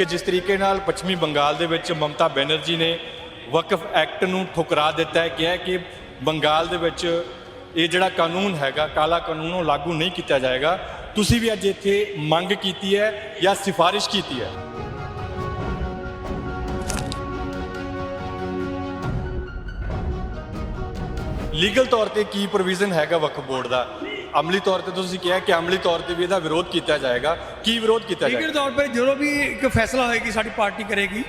ਕਿ ਜਿਸ ਤਰੀਕੇ ਨਾਲ ਪੱਛਮੀ ਬੰਗਾਲ ਦੇ ਵਿੱਚ ਮਮਤਾ ਬੈਨਰਜੀ ਨੇ ਵਕਫ ਐਕਟ ਨੂੰ ਠੁਕਰਾ ਦਿੱਤਾ ਹੈ, ਕਿਹਾ ਕਿ ਬੰਗਾਲ ਦੇ ਵਿੱਚ ਇਹ ਜਿਹੜਾ ਕਾਨੂੰਨ ਹੈਗਾ, ਕਾਲਾ ਕਾਨੂੰਨ, ਉਹ ਲਾਗੂ ਨਹੀਂ ਕੀਤਾ ਜਾਏਗਾ। ਤੁਸੀਂ ਵੀ ਅੱਜ ਇੱਥੇ ਮੰਗ ਕੀਤੀ ਹੈ ਜਾਂ ਸਿਫਾਰਿਸ਼ ਕੀਤੀ ਹੈ? ਲੀਗਲ ਤੌਰ ਤੇ ਕੀ ਪ੍ਰੋਵੀਜ਼ਨ ਹੈਗਾ ਵਕਫ ਬੋਰਡ ਦਾ? ਅਮਲੀ ਤੌਰ ਤੇ ਤੁਸੀਂ ਕਿਹਾ ਕਿ ਅਮਲੀ ਤੌਰ ਤੇ ਵੀ ਇਹਦਾ ਵਿਰੋਧ ਕੀਤਾ ਜਾਏਗਾ। ਕੀ ਵਿਰੋਧ ਕੀਤਾ ਜਾਏਗਾ? ਲੀਗਲ ਤੌਰ 'ਤੇ ਜਦੋਂ ਵੀ ਇੱਕ ਫੈਸਲਾ ਹੋਏਗੀ ਸਾਡੀ ਪਾਰਟੀ ਕਰੇਗੀ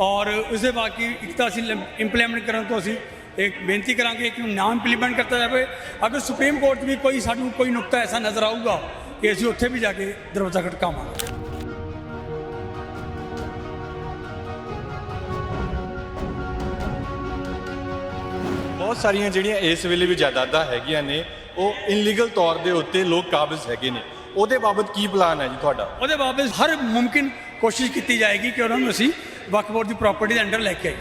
ਔਰ ਉਸਦੇ ਬਾਕੀ ਇੱਕ ਤਾਂ ਅਸੀਂ ਇੰਪਲੀਮੈਂਟ ਕਰਨ ਤੋਂ ਅਸੀਂ ਇੱਕ ਬੇਨਤੀ ਕਰਾਂਗੇ ਕਿ ਨਾ ਇੰਪਲੀਮੈਂਟ ਕਰਤਾ ਜਾਵੇ। ਅਗਰ ਸੁਪਰੀਮ ਕੋਰਟ ਵੀ ਕੋਈ ਸਾਨੂੰ ਕੋਈ ਨੁਕਤਾ ਐਸਾ ਨਜ਼ਰ ਆਊਗਾ ਕਿ ਅਸੀਂ ਉੱਥੇ ਵੀ ਜਾ ਕੇ ਦਰਵਾਜ਼ਾ ਖਟਕਾਵਾਂਗੇ ਬਹੁਤ ਸਾਰੀਆਂ ਜਿਹੜੀਆਂ ਇਸ ਵੇਲੇ ਵੀ ਜਾਇਦਾਦਾਂ ਹੈਗੀਆਂ ਨੇ ਉਹ ਇਨਲੀਗਲ ਤੌਰ ਦੇ ਉੱਤੇ ਲੋਕ ਕਾਬਜ਼ ਹੈਗੇ ਨੇ। ਉਹਦੇ ਬਾਬਤ ਕੀ ਪਲਾਨ ਹੈ ਜੀ ਤੁਹਾਡਾ? ਉਹਦੇ ਬਾਬਤ ਹਰ ਮੁਮਕਿਨ ਕੋਸ਼ਿਸ਼ ਕੀਤੀ ਜਾਏਗੀ ਕਿ ਉਹਨਾਂ ਨੂੰ ਅਸੀਂ ਵਕਫ ਬੋਰਡ ਦੀ ਪ੍ਰਾਪਰਟੀ ਦੇ ਅੰਡਰ ਲੈ ਕੇ ਆਈਏ।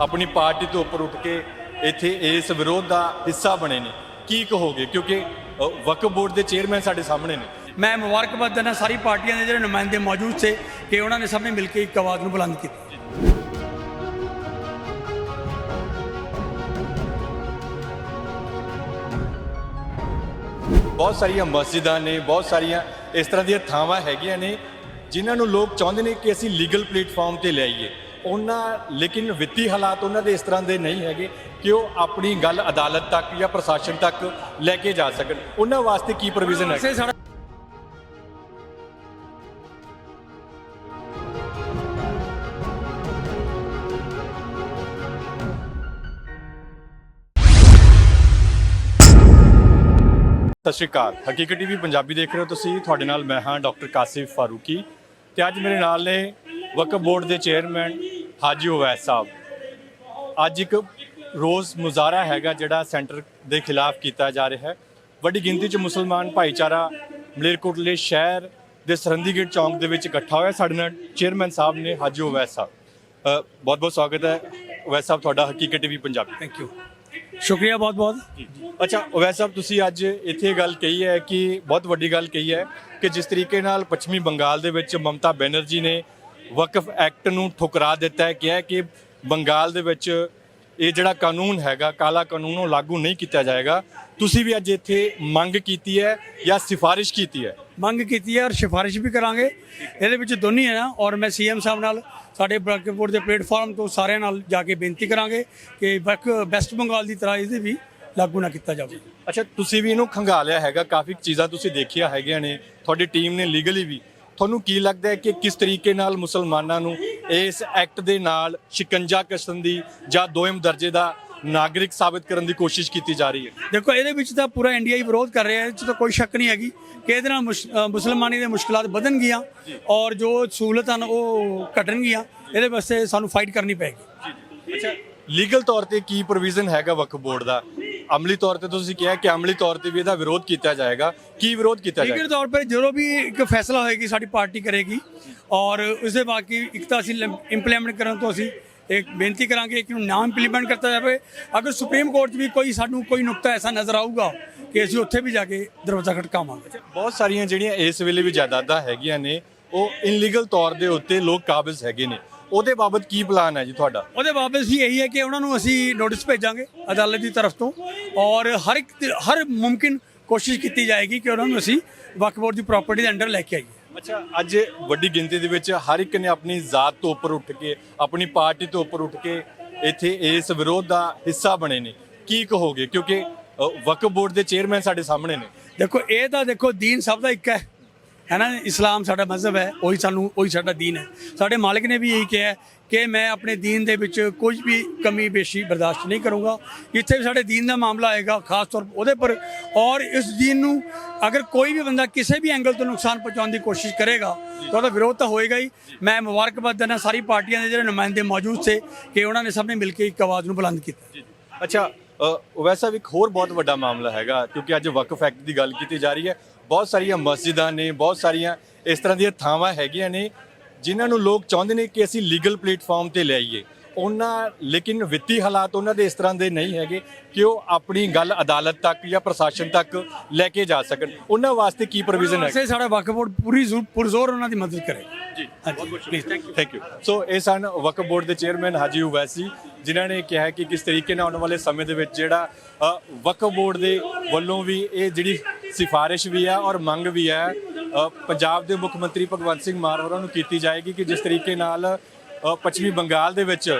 ਆਪਣੀ ਪਾਰਟੀ ਤੋਂ ਉੱਪਰ ਉੱਠ ਕੇ ਇੱਥੇ ਇਸ ਵਿਰੋਧ ਦਾ ਹਿੱਸਾ ਬਣੇ ਨੇ। ਕੀ ਕਹੋਗੇ? ਕਿਉਂਕਿ ਵਕਫ ਬੋਰਡ ਦੇ ਚੇਅਰਮੈਨ ਸਾਡੇ ਸਾਹਮਣੇ ਨੇ। ਮੈਂ ਮੁਬਾਰਕਬਾਦ ਦਿੰਦਾ ਸਾਰੀ ਪਾਰਟੀਆਂ ਦੇ ਜਿਹੜੇ ਨੁਮਾਇੰਦੇ ਮੌਜੂਦ ਸੇ ਕਿ ਉਹਨਾਂ ਨੇ ਸਭ ਨੇ ਮਿਲ ਕੇ ਇੱਕ ਆਵਾਜ਼ ਨੂੰ ਬੁਲੰਦ ਕੀਤਾ। ਬਹੁਤ ਸਾਰੀਆਂ ਮਸਜਿਦਾਂ ਨੇ ਬਹੁਤ ਸਾਰੀਆਂ ਇਸ ਤਰ੍ਹਾਂ ਦੀਆਂ ਥਾਵਾਂ ਹੈਗੀਆਂ ਨੇ ਜਿਨ੍ਹਾਂ ਨੂੰ ਲੋਕ ਚਾਹੁੰਦੇ ਨੇ ਕਿ ਅਸੀਂ ਲੀਗਲ ਪਲੇਟਫਾਰਮ ਤੇ ਲਿਆਈਏ ਉਹਨਾਂ ਲੇਕਿਨ ਵਿੱਤੀ ਹਾਲਾਤ ਉਹਨਾਂ ਦੇ ਇਸ ਤਰ੍ਹਾਂ ਦੇ ਨਹੀਂ ਹੈਗੇ ਕਿ ਉਹ ਆਪਣੀ ਗੱਲ ਅਦਾਲਤ ਤੱਕ ਜਾਂ ਪ੍ਰਸ਼ਾਸਨ ਤੱਕ ਲੈ ਕੇ ਜਾ ਸਕਣ। ਉਹਨਾਂ ਵਾਸਤੇ ਕੀ ਪ੍ਰੋਵੀਜ਼ਨ ਹੈ ਸਤਿ ਸ਼੍ਰੀ ਅਕਾਲ। ਹਕੀਕਤ ਟੀਵੀ ਪੰਜਾਬੀ ਦੇਖ ਰਹੇ ਹੋ ਤੁਸੀਂ। ਤੁਹਾਡੇ ਨਾਲ ਮੈਂ ਹਾਂ ਡਾਕਟਰ ਕਾਸਿਫ ਫਾਰੂਕੀ। ਤੇ ਅੱਜ ਮੇਰੇ ਨਾਲ ਨੇ ਵਕਫ ਬੋਰਡ ਦੇ ਚੇਅਰਮੈਨ ਹਾਜੀ ਉਵੈਸ ਸਾਹਿਬ। ਅੱਜ ਇੱਕ ਰੋਜ਼ ਮੁਜ਼ਾਹਰਾ ਹੈਗਾ ਜਿਹੜਾ ਸੈਂਟਰ ਦੇ ਖਿਲਾਫ ਕੀਤਾ ਜਾ ਰਿਹਾ ਹੈ। ਵੱਡੀ ਗਿਣਤੀ 'ਚ ਮੁਸਲਮਾਨ ਭਾਈਚਾਰਾ ਮਲੇਰਕੋਟਲੇ ਸ਼ਹਿਰ ਦੇ ਸਰਹੰਦੀ ਗੇਟ ਚੌਂਕ ਦੇ ਵਿੱਚ ਇਕੱਠਾ ਹੋਇਆ। ਸਾਡੇ ਨਾਲ ਚੇਅਰਮੈਨ ਸਾਹਿਬ ਨੇ ਹਾਜੀ ਉਵੈਸ ਸਾਹਿਬ। ਬਹੁਤ ਬਹੁਤ ਸਵਾਗਤ ਹੈ। ਉਵੈਸ ਸਾਹਿਬ, ਤੁਹਾਡਾ ਹਕੀਕਤ ਟੀਵੀ ਪੰਜਾਬੀ। ਥੈਂਕ ਯੂ ਸ਼ੁਕਰੀਆ ਬਹੁਤ ਬਹੁਤ। ਅੱਛਾ ਉਵੈਸ ਸਾਹਿਬ, ਤੁਸੀਂ ਅੱਜ ਇੱਥੇ ਇਹ ਗੱਲ ਕਹੀ ਹੈ ਕਿ, ਬਹੁਤ ਵੱਡੀ ਗੱਲ ਕਹੀ ਹੈ ਕਿ ਜਿਸ ਤਰੀਕੇ ਨਾਲ ਪੱਛਮੀ ਬੰਗਾਲ ਦੇ ਵਿੱਚ ਮਮਤਾ ਬੈਨਰਜੀ ਨੇ ਵਕਫ ਐਕਟ ਨੂੰ ਠੁਕਰਾ ਦਿੱਤਾ ਹੈ, ਕਿਹਾ ਕਿ ਬੰਗਾਲ ਦੇ ਵਿੱਚ ਇਹ ਜਿਹੜਾ ਕਾਨੂੰਨ ਹੈਗਾ ਕਾਲਾ ਕਾਨੂੰਨ ਉਹ ਲਾਗੂ ਨਹੀਂ ਕੀਤਾ ਜਾਏਗਾ। ਤੁਸੀਂ ਵੀ ਅੱਜ ਇੱਥੇ ਮੰਗ ਕੀਤੀ ਹੈ ਜਾਂ ਸਿਫਾਰਿਸ਼ ਕੀਤੀ ਹੈ? ਮੰਗ ਕੀਤੀ ਹੈ ਔਰ ਸਿਫਾਰਿਸ਼ ਵੀ ਕਰਾਂਗੇ। ਇਹਦੇ ਵਿੱਚ ਦੋਨੀ ਹੈ ਨਾ ਔਰ ਮੈਂ ਸੀਐਮ ਸਾਹਿਬ ਨਾਲ ਸਾਡੇ ਬੋਰਡ ਦੇ ਪਲੇਟਫਾਰਮ ਤੋਂ ਸਾਰਿਆਂ ਨਾਲ ਜਾ ਕੇ ਬੇਨਤੀ ਕਰਾਂਗੇ ਕਿ ਵੈਸਟ ਬੰਗਾਲ ਦੀ ਤਰ੍ਹਾਂ ਇਹਦੇ ਵੀ ਲਾਗੂ ਨਾ ਕੀਤਾ ਜਾਵੇ। ਅੱਛਾ ਤੁਸੀਂ ਵੀ ਇਹਨੂੰ ਖੰਗਾਲਿਆ ਹੈਗਾ ਕਾਫੀ ਚੀਜ਼ਾਂ ਤੁਸੀਂ ਦੇਖੀਆਂ ਹੈਗੀਆਂ ਨੇ ਤੁਹਾਡੀ ਟੀਮ ਨੇ ਲੀਗਲੀ ਵੀ। ਤੁਹਾਨੂੰ ਕੀ ਲੱਗਦਾ ਹੈ ਕਿ ਕਿਸ ਤਰੀਕੇ ਨਾਲ ਮੁਸਲਮਾਨਾਂ ਨੂੰ ਇਸ ਐਕਟ ਦੇ ਨਾਲ ਸ਼ਿਕੰਜਾ ਕਸਣ ਦੀ ਜਾਂ ਦੋਇਮ ਦਰਜੇ ਦਾ ਨਾਗਰਿਕ ਸਾਬਤ ਕਰਨ ਦੀ ਕੋਸ਼ਿਸ਼ ਕੀਤੀ ਜਾ ਰਹੀ ਹੈ। ਦੇਖੋ ਇਹਦੇ ਵਿੱਚ ਤਾਂ ਪੂਰਾ ਇੰਡੀਆ ਹੀ ਵਿਰੋਧ ਕਰ ਰਿਹਾ ਹੈ ਇਹ ਤਾਂ ਕੋਈ ਸ਼ੱਕ ਨਹੀਂ ਹੈਗੀ ਕਿ ਇਹਦੇ ਨਾਲ ਮੁਸਲਮਾਨੀ ਦੀਆਂ ਮੁਸ਼ਕਲਾਂ ਵਧਣਗੀਆਂ ਔਰ ਜੋ ਸਹੂਲਤਾਂ ਉਹ ਘਟਣਗੀਆਂ ਇਹਦੇ ਵਾਸਤੇ ਸਾਨੂੰ ਫਾਈਟ ਕਰਨੀ ਪਏਗੀ। ਅੱਛਾ ਲੀਗਲ ਤੌਰ ਤੇ ਕੀ ਪ੍ਰੋਵੀਜ਼ਨ ਹੈਗਾ ਵਕਫ ਬੋਰਡ ਦਾ? ਅਮਲੀ ਤੌਰ ਤੇ ਤੁਸੀਂ ਕਿਹਾ ਕਿ ਅਮਲੀ ਤੌਰ ਤੇ ਵੀ ਇਹਦਾ ਵਿਰੋਧ ਕੀਤਾ ਜਾਏਗਾ। ਕੀ ਵਿਰੋਧ ਕੀਤਾ ਲੀਗਲ ਜਾਏਗਾ ਤੌਰ 'ਤੇ ਜਦੋਂ ਵੀ ਇੱਕ ਫੈਸਲਾ ਹੋਏਗੀ ਸਾਡੀ ਪਾਰਟੀ ਕਰੇਗੀ ਔਰ ਉਸਦੇ ਬਾਕੀ ਇੱਕ ਤਾਂ ਅਸੀਂ ਇੰਪਲੀਮੈਂਟ ਕਰਨ ਤੋਂ ਅਸੀਂ ਇੱਕ ਬੇਨਤੀ ਕਰਾਂਗੇ ਕਿ ਨਾ ਇੰਪਲੀਮੈਂਟ ਕਰਤਾ ਜਾਵੇ। ਅਗਰ ਸੁਪਰੀਮ ਕੋਰਟ 'ਚ ਵੀ ਕੋਈ ਸਾਨੂੰ ਕੋਈ ਨੁਕਤਾ ਐਸਾ ਨਜ਼ਰ ਆਊਗਾ ਕਿ ਅਸੀਂ ਉੱਥੇ ਵੀ ਜਾ ਕੇ ਦਰਵਾਜ਼ਾ ਖਟਕਾਵਾਂਗੇ ਬਹੁਤ ਸਾਰੀਆਂ ਜਿਹੜੀਆਂ ਇਸ ਵੇਲੇ ਵੀ ਜਾਇਦਾਦਾਂ ਹੈਗੀਆਂ ਨੇ ਉਹ ਇਨਲੀਗਲ ਤੌਰ ਦੇ ਉੱਤੇ ਲੋਕ ਕਾਬਜ਼ ਹੈਗੇ ਨੇ। ਉਹਦੇ ਬਾਬਤ ਕੀ ਪਲਾਨ ਹੈ ਜੀ ਤੁਹਾਡਾ? ਉਹਦੇ ਬਾਬਤ ਵੀ ਇਹੀ ਹੈ ਕਿ ਉਹਨਾਂ ਨੂੰ ਅਸੀਂ ਨੋਟਿਸ ਭੇਜਾਂਗੇ ਅਦਾਲਤ ਦੀ ਤਰਫ ਤੋਂ ਔਰ ਹਰ ਇੱਕ ਹਰ ਮੁਮਕਿਨ ਕੋਸ਼ਿਸ਼ ਕੀਤੀ ਜਾਏਗੀ ਕਿ ਉਹਨਾਂ ਨੂੰ ਅਸੀਂ ਵਕਫ ਬੋਰਡ ਦੀ ਪ੍ਰਾਪਰਟੀ ਦੇ ਅੰਡਰ ਲੈ ਕੇ ਆਈਏ। ਅੱਛਾ ਅੱਜ ਵੱਡੀ ਗਿਣਤੀ ਦੇ ਵਿੱਚ ਹਰ ਇੱਕ ਨੇ ਆਪਣੀ ਜ਼ਾਤ ਤੋਂ ਉੱਪਰ ਉੱਠ ਕੇ ਆਪਣੀ ਪਾਰਟੀ ਤੋਂ ਉੱਪਰ ਉੱਠ ਕੇ ਇੱਥੇ ਇਸ ਵਿਰੋਧ ਦਾ ਹਿੱਸਾ ਬਣੇ ਨੇ। ਕੀ ਕਹੋਗੇ? ਕਿਉਂਕਿ ਵਕਫ ਬੋਰਡ ਦੇ ਚੇਅਰਮੈਨ ਸਾਡੇ ਸਾਹਮਣੇ ਨੇ। ਦੇਖੋ ਇਹ ਤਾਂ ਦੇਖੋ ਦੀਨ ਸਭ ਦਾ ਇੱਕ ਹੈ। ਹੈ ਨਾ ਇਸਲਾਮ ਸਾਡਾ ਮਜ਼ਹਬ ਹੈ ਉਹੀ ਸਾਨੂੰ ਉਹੀ ਸਾਡਾ ਦੀਨ ਹੈ। ਸਾਡੇ ਮਾਲਕ ਨੇ ਵੀ ਇਹੀ ਕਿਹਾ ਹੈ ਕਿ ਮੈਂ ਆਪਣੇ ਦੀਨ ਦੇ ਵਿੱਚ ਕੁਝ ਵੀ ਕਮੀ ਬੇਸ਼ੀ ਬਰਦਾਸ਼ਤ ਨਹੀਂ ਕਰੂੰਗਾ। ਇੱਥੇ ਵੀ ਸਾਡੇ ਦੀਨ ਦਾ ਮਾਮਲਾ ਆਏਗਾ ਖਾਸ ਤੌਰ ਉਹਦੇ ਪਰ ਔਰ ਇਸ ਦੀਨ ਨੂੰ ਅਗਰ ਕੋਈ ਵੀ ਬੰਦਾ ਕਿਸੇ ਵੀ ਐਂਗਲ ਤੋਂ ਨੁਕਸਾਨ ਪਹੁੰਚਾਉਣ ਦੀ ਕੋਸ਼ਿਸ਼ ਕਰੇਗਾ ਤਾਂ ਉਹਦਾ ਵਿਰੋਧ ਤਾਂ ਹੋਏਗਾ ਹੀ। ਮੈਂ ਮੁਬਾਰਕਬਾਦ ਦਿੰਦਾ ਸਾਰੀ ਪਾਰਟੀਆਂ ਦੇ ਜਿਹੜੇ ਨੁਮਾਇੰਦੇ ਮੌਜੂਦ ਸੇ ਕਿ ਉਹਨਾਂ ਨੇ ਸਭ ਨੇ ਮਿਲ ਕੇ ਇੱਕ ਆਵਾਜ਼ ਨੂੰ ਬੁਲੰਦ ਕੀਤਾ। ਅੱਛਾ ਵੈਸਾ ਵੀ ਇੱਕ ਹੋਰ ਬਹੁਤ ਵੱਡਾ ਮਾਮਲਾ ਹੈਗਾ ਕਿਉਂਕਿ ਅੱਜ ਵਕਫ ਐਕਟ ਦੀ ਗੱਲ ਕੀਤੀ ਜਾ ਰਹੀ ਹੈ। ਬਹੁਤ ਸਾਰੀਆਂ ਮਸਜਿਦਾਂ ਨੇ ਬਹੁਤ ਸਾਰੀਆਂ ਇਸ ਤਰ੍ਹਾਂ ਦੀਆਂ ਥਾਵਾਂ ਹੈਗੀਆਂ ਨੇ ਜਿਨ੍ਹਾਂ ਨੂੰ ਲੋਕ ਚਾਹੁੰਦੇ ਨੇ ਕਿ ਅਸੀਂ ਲੀਗਲ ਪਲੇਟਫਾਰਮ ਤੇ ਲਿਆਈਏ ਉਹਨਾਂ ਲੇਕਿਨ ਵਿੱਤੀ ਹਾਲਾਤ ਉਹਨਾਂ ਦੇ ਇਸ ਤਰ੍ਹਾਂ ਦੇ ਨਹੀਂ ਹੈਗੇ ਕਿ ਉਹ ਆਪਣੀ ਗੱਲ ਅਦਾਲਤ ਤੱਕ ਜਾਂ ਪ੍ਰਸ਼ਾਸਨ ਤੱਕ ਲੈ ਕੇ ਜਾ ਸਕਣ। ਉਹਨਾਂ ਵਾਸਤੇ ਕੀ ਪ੍ਰੋਵੀਜ਼ਨ ਹੈ ਸਾਡਾ ਵਕਫ ਬੋਰਡ ਪੂਰੀ ਜ਼ੋਰ- ਪੁਰਜ਼ੋਰ ਉਹਨਾਂ ਦੀ ਮਦਦ ਕਰੇ। ਜੀ ਹਾਂਜੀ please thank you thank you so ਇਹ ਸਨ ਵਕਫ ਬੋਰਡ ਦੇ ਚੇਅਰਮੈਨ ਹਾਜੀ ਉਵੈਸੀ ਜਿਨ੍ਹਾਂ ਨੇ ਕਿਹਾ ਕਿ ਕਿਸ ਤਰੀਕੇ ਨਾਲ ਆਉਣ ਵਾਲੇ ਸਮੇਂ ਦੇ ਵਿੱਚ ਜਿਹੜਾ ਵਕਫ ਬੋਰਡ ਦੇ ਵੱਲੋਂ ਵੀ ਇਹ ਜਿਹੜੀ ਸਿਫਾਰਿਸ਼ ਵੀ ਹੈ ਔਰ ਮੰਗ ਵੀ ਹੈ। ਪੰਜਾਬ ਦੇ ਮੁੱਖ ਮੰਤਰੀ ਭਗਵੰਤ ਸਿੰਘ ਮਾਨ ਹੋਰਾਂ ਨੂੰ ਕੀਤੀ ਜਾਏਗੀ ਕਿ ਜਿਸ ਤਰੀਕੇ ਨਾਲ ਪੱਛਮੀ ਬੰਗਾਲ ਦੇ ਵਿੱਚ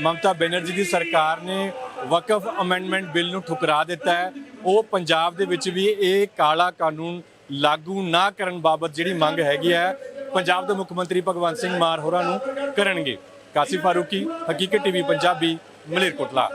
ਮਮਤਾ ਬੈਨਰਜੀ ਦੀ ਸਰਕਾਰ ਨੇ ਵਕਫ ਅਮੈਂਡਮੈਂਟ ਬਿੱਲ ਨੂੰ ਠੁਕਰਾ ਦਿੱਤਾ ਹੈ। ਉਹ ਪੰਜਾਬ ਦੇ ਵਿੱਚ ਵੀ ਇਹ ਕਾਲਾ ਕਾਨੂੰਨ ਲਾਗੂ ਨਾ ਕਰਨ ਬਾਬਤ ਜਿਹੜੀ ਮੰਗ ਹੈਗੀ ਹੈ, ਪੰਜਾਬ ਦੇ ਮੁੱਖ ਮੰਤਰੀ ਭਗਵੰਤ ਸਿੰਘ ਮਾਨ ਹੋਰਾਂ ਨੂੰ ਕਰਨਗੇ। ਕਾਸਿਫ ਫਾਰੂਕੀ, ਹਕੀਕਤ ਟੀਵੀ, ਪੰਜਾਬੀ, ਮਲੇਰਕੋਟਲਾ।